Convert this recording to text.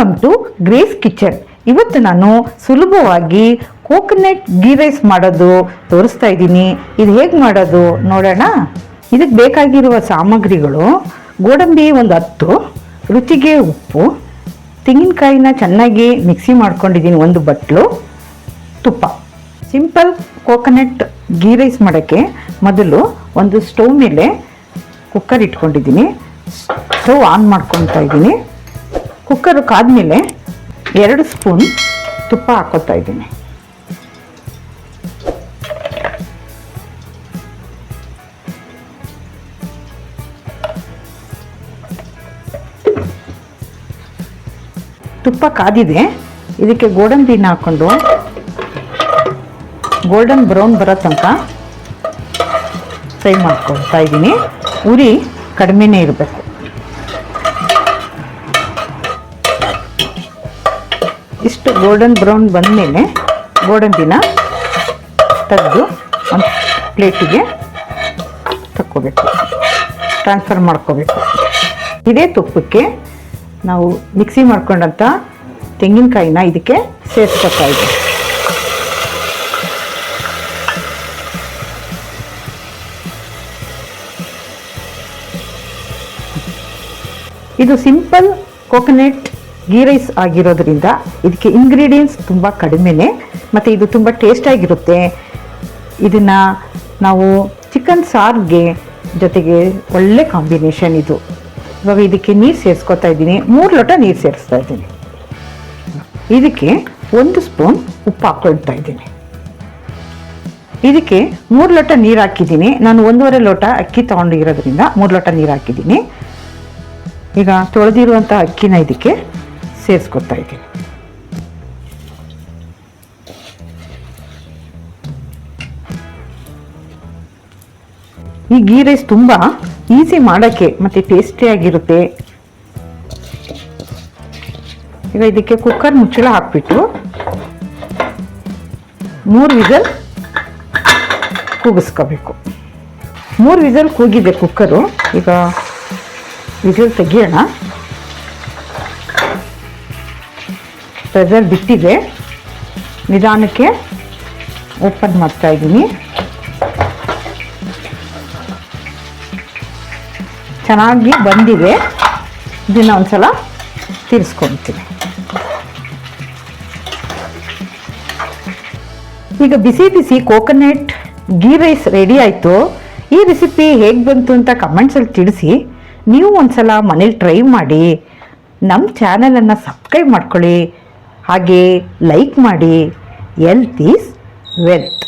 Welcome to grace kitchen ಇವತ್ತು ನಾನು ಸುಲಭವಾಗಿ ಕೋಕೋನಟ್ ಗೀ ರೈಸ್ ಮಾಡೋದು ತೋರಿಸ್ತಾ ಇದ್ದೀನಿ. ಇದು ಹೇಗೆ ಮಾಡೋದು ನೋಡೋಣ. ಇದಕ್ಕೆ ಬೇಕಾಗಿರುವ ಸಾಮಗ್ರಿಗಳು ಗೋಡಂಬಿ ಒಂದು ಹತ್ತು, ರುಚಿಗೆ ಉಪ್ಪು, ತೆಂಗಿನಕಾಯಿನ ಚೆನ್ನಾಗಿ ಮಿಕ್ಸಿ ಮಾಡ್ಕೊಂಡಿದ್ದೀನಿ ಒಂದು ಬಟ್ಲು, ತುಪ್ಪ. ಸಿಂಪಲ್ ಕೋಕೋನಟ್ ಗೀ ರೈಸ್ ಮಾಡೋಕ್ಕೆ ಮೊದಲು ಒಂದು ಸ್ಟವ್ ಮೇಲೆ ಕುಕ್ಕರ್ ಇಟ್ಕೊಂಡಿದ್ದೀನಿ. ಸ್ಟೌವ್ ಆನ್ ಮಾಡ್ಕೊತಾ ಇದ್ದೀನಿ. ಕುಕ್ಕರು ಕಾದ್ಮೇಲೆ ಎರಡು ಸ್ಪೂನ್ ತುಪ್ಪ ಹಾಕೋತಾ ಇದ್ದೀನಿ. ತುಪ್ಪ ಕಾದಿದೆ. ಇದಕ್ಕೆ ಗೋಡಂಬಿನ ಹಾಕ್ಕೊಂಡು ಗೋಲ್ಡನ್ ಬ್ರೌನ್ ಬರೋ ತನಕ ಫ್ರೈ ಮಾಡ್ಕೊಳ್ತಾ ಇದ್ದೀನಿ. ಉರಿ ಕಡಿಮೆನೇ ಇರಬೇಕು. ಇಷ್ಟು ಗೋಲ್ಡನ್ ಬ್ರೌನ್ ಬಂದಮೇಲೆ ಗೋಡಂಬಿನ ತೆಗೆದು ಒಂದು ಪ್ಲೇಟಿಗೆ ತಕ್ಕೋಬೇಕು. ಟ್ರಾನ್ಸ್ಫರ್ ಮಾಡ್ಕೋಬೇಕು. ಇದೇ ತುಪ್ಪಕ್ಕೆ ನಾವು ಮಿಕ್ಸಿ ಮಾಡ್ಕೊಂಡಂಥ ತೆಂಗಿನಕಾಯಿನ ಇದಕ್ಕೆ ಸೇರಿಸ್ಕೊತಾ ಇದ್ದೀವಿ ಇದು ಸಿಂಪಲ್ ಕೋಕೋನಟ್ ಗೀ ರೈಸ್ ಆಗಿರೋದ್ರಿಂದ ಇದಕ್ಕೆ ಇಂಗ್ರೀಡಿಯೆಂಟ್ಸ್ ತುಂಬ ಕಡಿಮೆನೇ, ಮತ್ತು ಇದು ತುಂಬ ಟೇಸ್ಟಾಗಿರುತ್ತೆ ಇದನ್ನು ನಾವು ಚಿಕನ್ ಸಾರ್ಗೆ ಜೊತೆಗೆ ಒಳ್ಳೆ ಕಾಂಬಿನೇಷನ್ ಇದು. ಇವಾಗ ಇದಕ್ಕೆ ನೀರು ಸೇರಿಸ್ಕೊತಾ ಇದ್ದೀನಿ. ಮೂರು ಲೋಟ ನೀರು ಸೇರಿಸ್ತಾ ಇದ್ದೀನಿ. ಇದಕ್ಕೆ ಒಂದು ಸ್ಪೂನ್ ಉಪ್ಪು ಹಾಕ್ಕೊಳ್ತಾ ಇದ್ದೀನಿ. ಇದಕ್ಕೆ ಮೂರು ಲೋಟ ನೀರು ಹಾಕಿದ್ದೀನಿ. ನಾನು ಒಂದೂವರೆ ಲೋಟ ಅಕ್ಕಿ ತೊಗೊಂಡಿರೋದ್ರಿಂದ ಮೂರು ಲೋಟ ನೀರು ಹಾಕಿದ್ದೀನಿ. ಈಗ ತೊಳೆದಿರುವಂಥ ಅಕ್ಕಿನ ಇದಕ್ಕೆ ಸೇರಿಸ್ಕೊತಾ ಇದ್ದೀನಿ ಈ ಗೀ ರೈಸ್ ತುಂಬ ಈಸಿ ಮಾಡೋಕ್ಕೆ ಮತ್ತು ಟೇಸ್ಟಿಯಾಗಿರುತ್ತೆ. ಈಗ ಇದಕ್ಕೆ ಕುಕ್ಕರ್ ಮುಚ್ಚಳ ಹಾಕ್ಬಿಟ್ಟು ಮೂರು ವಿಸಲ್ ಕೂಗಿಸ್ಕೋಬೇಕು. ಮೂರು ವಿಸಲ್ ಕೂಗಿದೆ ಕುಕ್ಕರು. ಈಗ ವಿಸಲ್ ತೆಗಿಯೋಣ. ಪ್ರೆಸರ್ ಬಿಟ್ಟಿದೆ. ನಿಧಾನಕ್ಕೆ ಓಪನ್ ಮಾಡ್ತಾ ಇದ್ದೀನಿ. ಚೆನ್ನಾಗಿ ಬಂದಿದೆ. ಇದನ್ನ ಒಂದ್ಸಲ ತಿರ್ಸ್ಕೊತೀನಿ. ಈಗ ಬಿಸಿ ಬಿಸಿ ಕೋಕೋನಟ್ ಗೀ ರೈಸ್ ರೆಡಿ ಆಯಿತು. ಈ ರೆಸಿಪಿ ಹೇಗೆ ಬಂತು ಅಂತ ಕಮೆಂಟ್ಸಲ್ಲಿ ತಿಳಿಸಿ. ನೀವು ಒಂದ್ಸಲ ಮನೇಲಿ ಟ್ರೈ ಮಾಡಿ. ನಮ್ಮ ಚಾನಲನ್ನು ಸಬ್ಸ್ಕ್ರೈಬ್ ಮಾಡ್ಕೊಳ್ಳಿ. ಹಾಗೆ ಲೈಕ್ ಮಾಡಿ ಎಲ್ತ್ ಈಸ್ ವೆಲ್ತ್